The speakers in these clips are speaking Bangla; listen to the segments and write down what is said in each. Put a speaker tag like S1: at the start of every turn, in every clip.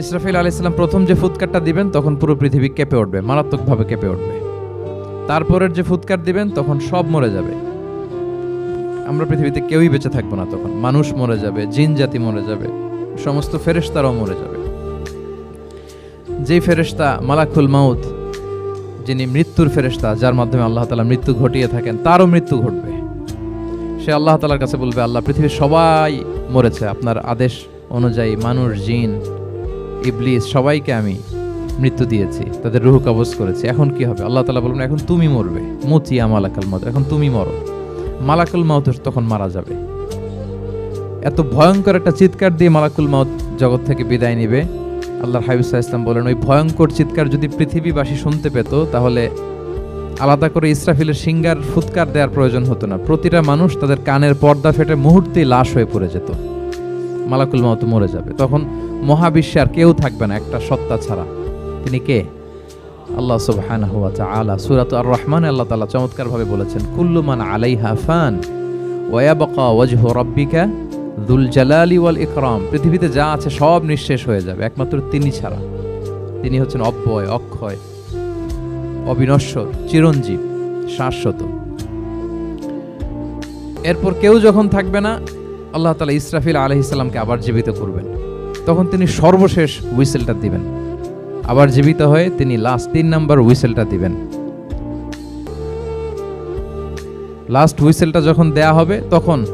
S1: ইসরাফিল আলি ইসলাম প্রথম যে ফুৎকারটা দিবেন, তখন পুরো পৃথিবী কেঁপে উঠবে, মারাত্মকভাবে কেঁপে উঠবে। তারপরের যে ফুৎকার দিবেন, তখন সব মরে যাবে। আমরা পৃথিবীতে কেউই বেঁচে থাকব না তখন। মানুষ মরে যাবে, জিন জাতি মরে যাবে, সমস্ত ফেরেশতারাও মরে যাবে। যেই ফেরেশতা মালাকুল মাউত, যিনি মৃত্যুর ফেরেশতা, যার মাধ্যমে আল্লাহ তালা মৃত্যু ঘটিয়ে থাকেন, তারও মৃত্যু ঘটবে। সে আল্লাহ তালার কাছে বলবে, আল্লাহ পৃথিবীর সবাই মরেছে। আপনার আদেশ অনুযায়ী মানুষ, জিন ইবলিস, সবাইকে আমি মৃত্যু দিয়েছি, তাদের রুহ কবজ করেছি। এখন কি হবে? আল্লাহ তালা বলবেন এখন তুমি মরবে। মতিয়া মালাকাল মত এখন তুমি মরো। মালাকুল মাউত তখন মারা যাবে। এত ভয়ঙ্কর একটা চিৎকার দিয়ে মালাকুল মাউত জগৎ থেকে বিদায় নিবে। আল্লাহর হাবিবুল্লাহ ইসলাম বলেন, ওই ভয়ঙ্কর চিৎকার যদি পৃথিবীবাসী শুনতে পেত, তাহলে আলাদা করে ইসরাফিলের সিঙ্গার ফুৎকার দেওয়ার প্রয়োজন হতো না। প্রতিটা মানুষ তাদের কানের পর্দা ফেটে মুহূর্তেই লাশ হয়ে পড়ে যেত। মালাকুল মাউত মরে যাবে। তখন মহাবিশ্বে আর কেউ থাকবে না, একটা সত্তা ছাড়া। তিনি কে? আল্লাহ সুবহানাহু ওয়া তাআলা। সূরাত আর রহমান আল্লাহ তাআলা চমৎকারভাবে বলেছেন, কুল্লু মান আলাইহা ফান ওয়া ইয়াবকা ওয়াজহু রাব্বিকা দুল জালালি ওয়াল ইকরাম। পৃথিবীতে যা আছে সব নিঃশেষ হয়ে যাবে, একমাত্র তিনি ছাড়া। তিনি হচ্ছেন অব্যয়, অক্ষয়, অবিনশ্বর, চিরঞ্জীব, শাশ্বত। এরপর কেউ যখন থাকবে না, আল্লাহ তালা ইসরাফিল আলহিসাল্লামকে আবার জীবিত করবেন। তখন তিনি সর্বশেষ হুইসেলটা দিবেন। আবার জীবিত হয়ে তিনি লাস্ট তিন নাম্বার হুইসেলটা দিবেন। লাস্ট হুইসেলটা যখন দেয়া হবে, তখন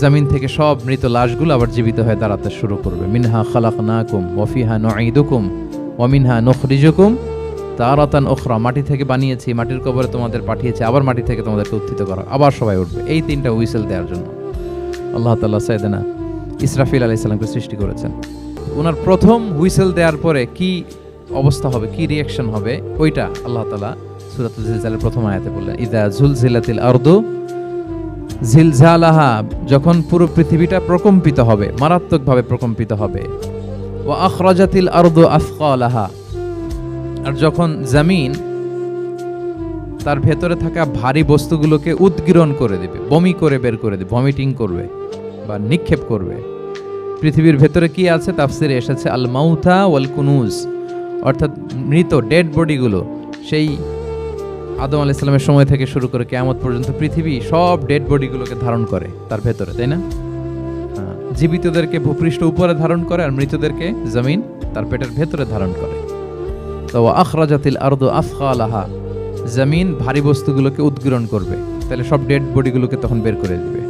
S1: জামিন থেকে সব মৃত লাশগুলো আবার জীবিত হয়ে দাঁড়াতে শুরু করবে। মিনহা খালাক নাকুম ওয়াফিহা নঈদুকুম ওয়ামিনহা নখরিজুকুম। তারাতান ওখরা মাটি থেকে বানিয়েছি, মাটির কবরে তোমাদের পাঠিয়েছি, আবার মাটি থেকে তোমাদেরকে উত্থিত করা। আবার সবাই উঠবে। এই তিনটা হুইসেল দেওয়ার জন্য। আল্লাহ তাল্লাহ সাইদানা ইসরাফিল আলাইহিস সালামকে সৃষ্টি করেছেন। ওনার প্রথম হুইসেল দেওয়ার পরে কি অবস্থা হবে, কি রিয়াকশন হবে, ওইটা আল্লাহ তালা জিলজালের প্রথম আয়াতে বললেন ইদা ঝুলঝিলাতিল আরদু ঝিলঝালাহা যখন পুরো পৃথিবীটা প্রকম্পিত হবে, মারাত্মকভাবে প্রকম্পিত হবে। ও আখরাজাতিল আরদু আফকালাহা আর যখন জামিন তার ভেতরে থাকা ভারী বস্তুগুলোকে উদ্গীরণ করে দেবে, বমি করে বের করে দেবে ভমিটিং করবে। বা নিক্ষেপ করবে। পৃথিবীর ভেতরে কি আছে? তাফসিরে এসেছে আল মাউথা ওয়াল কুনুজ অর্থাৎ মৃত ডেড বডিগুলো। সেই আদম আলাহ ইসলামের সময় থেকে শুরু করে কেয়ামত পর্যন্ত পৃথিবী সব ডেড বডিগুলোকে ধারণ করে তার ভেতরে তাই না? হ্যাঁ, জীবিতদেরকে ভূপৃষ্ঠ উপরে ধারণ করে আর মৃতদেরকে জমিন তার পেটের ভেতরে ধারণ করে। তো আখরাজাতিল আরদু আফখালাহা জমিন ভারী বস্তুগুলোকে উদ্গীরণ করবে। তাহলে সব ডেড বডিগুলোকে তখন বের করে দিবে।